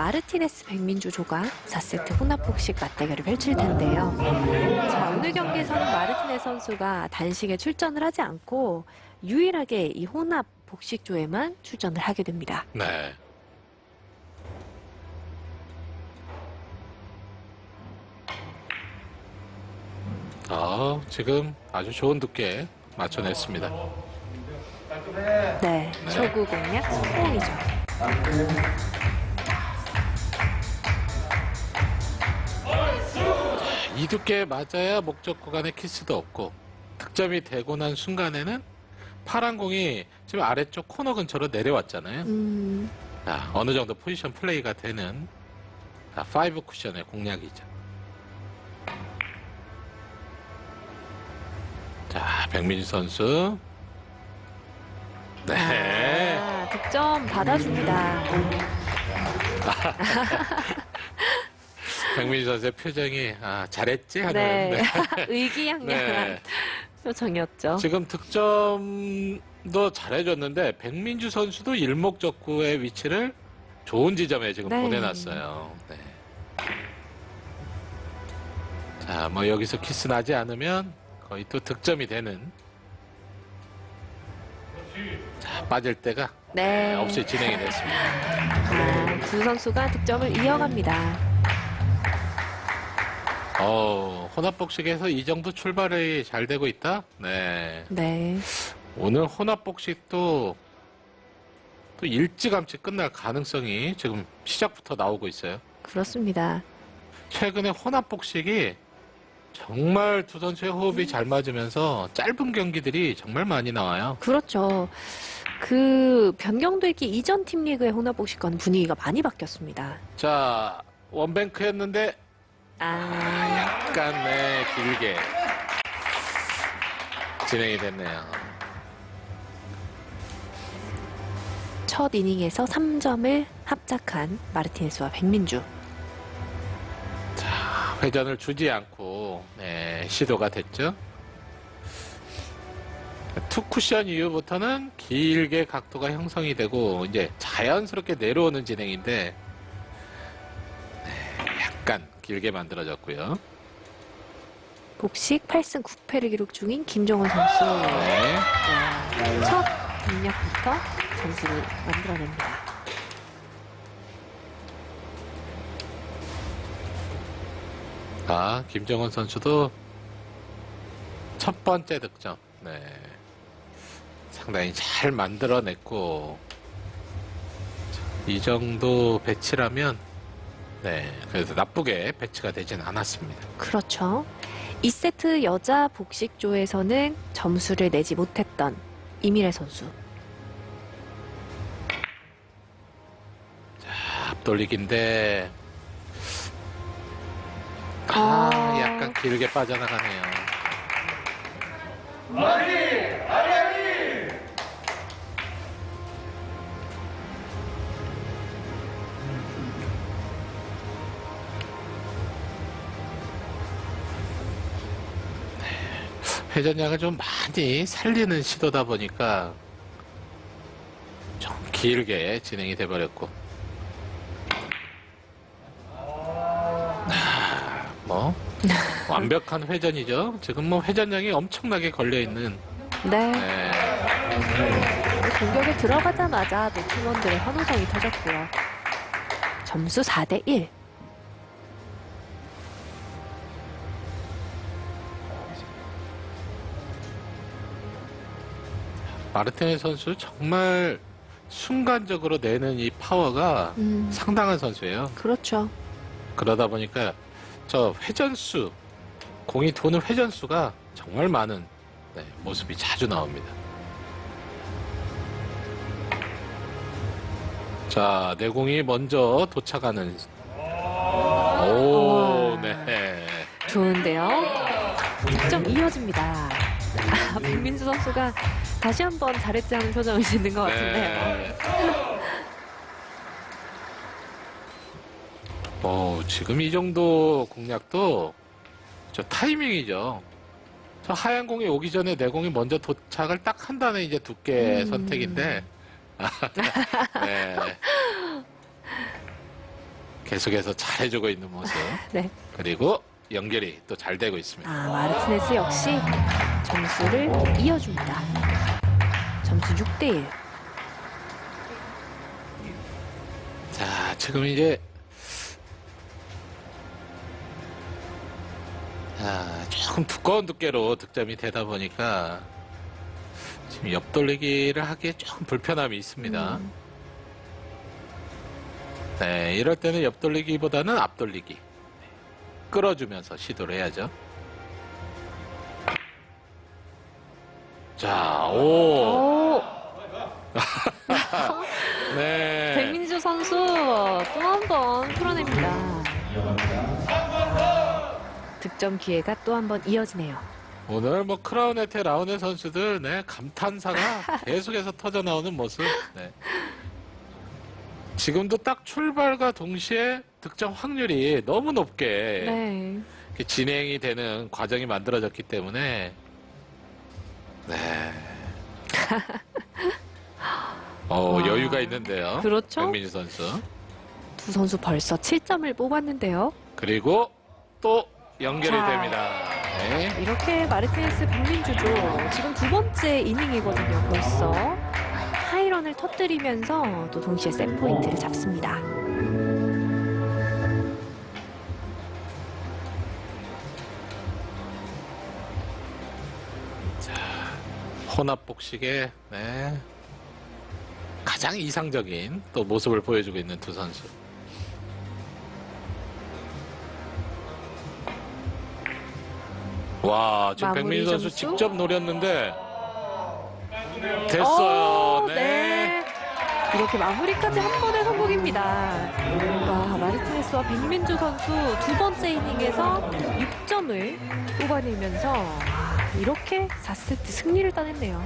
마르티네스 백민주 조가 4세트 혼합복식 맞대결을 펼칠 텐데요. 자, 오늘 경기에서는 마르티네스 선수가 단식에 출전을 하지 않고 유일하게 이 혼합 복식조에만 출전을 하게 됩니다. 네. 아, 지금 아주 좋은 두께 맞춰냈습니다. 네, 초구 공략 성공이죠. 이 두께 맞아야 목적 구간에 키스도 없고 득점이 되고 난 순간에는 파란 공이 지금 아래쪽 코너 근처로 내려왔잖아요. 음, 자, 어느 정도 포지션 플레이가 되는 자, 5 쿠션의 공략이죠. 자, 백민주 선수. 네. 아, 득점 받아줍니다. 백민주 선수의 표정이 아, 잘했지 하는. 네, 네. 의기양양한 네. 표정이었죠. 지금 득점도 잘해줬는데 백민주 선수도 일목적구의 위치를 좋은 지점에 지금 네. 보내놨어요. 네. 자, 뭐 여기서 키스 나지 않으면 거의 또 득점이 되는. 자, 빠질 때가 네. 없이 진행이 됐습니다. 아, 두 선수가 득점을 이어갑니다. 어, 혼합복식에서 이 정도 출발이 잘 되고 있다? 네. 네. 오늘 혼합복식도 또 일찌감치 끝날 가능성이 지금 시작부터 나오고 있어요. 그렇습니다. 최근에 혼합복식이 정말 두 선수의 호흡이 잘 맞으면서 짧은 경기들이 정말 많이 나와요. 그렇죠. 그 변경되기 이전 팀 리그의 혼합복식과는 분위기가 많이 바뀌었습니다. 자, 원뱅크였는데 아, 아, 약간 네, 길게 진행이 됐네요. 첫 이닝에서 3점을 합작한 마르티네스와 백민주. 자, 회전을 주지 않고 네, 시도가 됐죠. 투 쿠션 이후부터는 길게 각도가 형성이 되고 이제 자연스럽게 내려오는 진행인데 네, 약간 길게 만들어졌고요. 복식 8승 9패를 기록 중인 김정은 선수. 네. 네, 첫 공략부터 점수를 만들어냅니다. 아, 김정은 선수도 첫 번째 득점. 네. 상당히 잘 만들어냈고, 이 정도 배치라면, 네. 그래서 나쁘게 배치가 되진 않았습니다. 그렇죠. 2세트 여자 복식조에서는 점수를 내지 못했던 이미래 선수. 앞돌리기인데, 아, 아. 약간 길게 빠져나가네요. 회전량을 좀 많이 살리는 시도다 보니까 좀 길게 진행이 돼버렸고 아, 뭐 완벽한 회전이죠. 지금 뭐 회전량이 엄청나게 걸려 있는 네. 네, 공격에 들어가자마자 또 팀원들의 환호성이 터졌고요. 점수 4대 1. 마르티네 선수 정말 순간적으로 내는 이 파워가 음, 상당한 선수예요. 그렇죠. 그러다 보니까 저 회전수 공이 도는 회전수가 정말 많은 네, 모습이 자주 나옵니다. 자, 내공이 먼저 도착하는 오. 네. 좋은데요. 득점 이어집니다. 아, 백민수 선수가 다시 한 번 잘했지 하는 표정을 짓는 것 같은데요. 네. 어, 지금 이 정도 공략도 저 타이밍이죠. 저 하얀 공이 오기 전에 내 공이 먼저 도착을 딱 한다는 이제 두께 음. 선택인데. 네. 계속해서 잘해주고 있는 모습. 네. 그리고 연결이 또 잘 되고 있습니다. 아, 마르티네스 역시 점수를 이어줍니다. 점수 6대1. 자, 지금 이제 자, 조금 두꺼운 두께로 득점이 되다 보니까 지금 옆돌리기를 하기에 조금 불편함이 있습니다. 음. 네, 이럴 때는 옆돌리기보다는 앞돌리기. 네, 끌어주면서 시도를 해야죠. 자, 오. 오, 네. 백민주 선수 또 한 번 풀어냅니다. 득점 기회가 또 한 번 이어지네요. 오늘 뭐 크라우네테 라우네 선수들 네 감탄사가 계속해서 터져 나오는 모습. 네. 지금도 딱 출발과 동시에 득점 확률이 너무 높게 네. 이렇게 진행이 되는 과정이 만들어졌기 때문에 네. 어 와. 여유가 있는데요. 그렇죠. 백민주 선수. 두 선수 벌써 7점을 뽑았는데요. 그리고 또 연결이 자. 됩니다. 네. 이렇게 마르티네스 백민주도 지금 두 번째 이닝이거든요, 벌써. 하이런을 터뜨리면서 또 동시에 셋 포인트를 잡습니다. 혼합 복식의 네, 가장 이상적인 또 모습을 보여주고 있는 두 선수. 와, 지금 백민희 선수 점수? 직접 노렸는데 됐어요. 오, 네. 이렇게 마무리까지 한 번의 성공입니다. 와, 마르티네스와 백민주 선수 두 번째 이닝에서 6점을 뽑아내면서 와, 이렇게 4세트 승리를 따냈네요.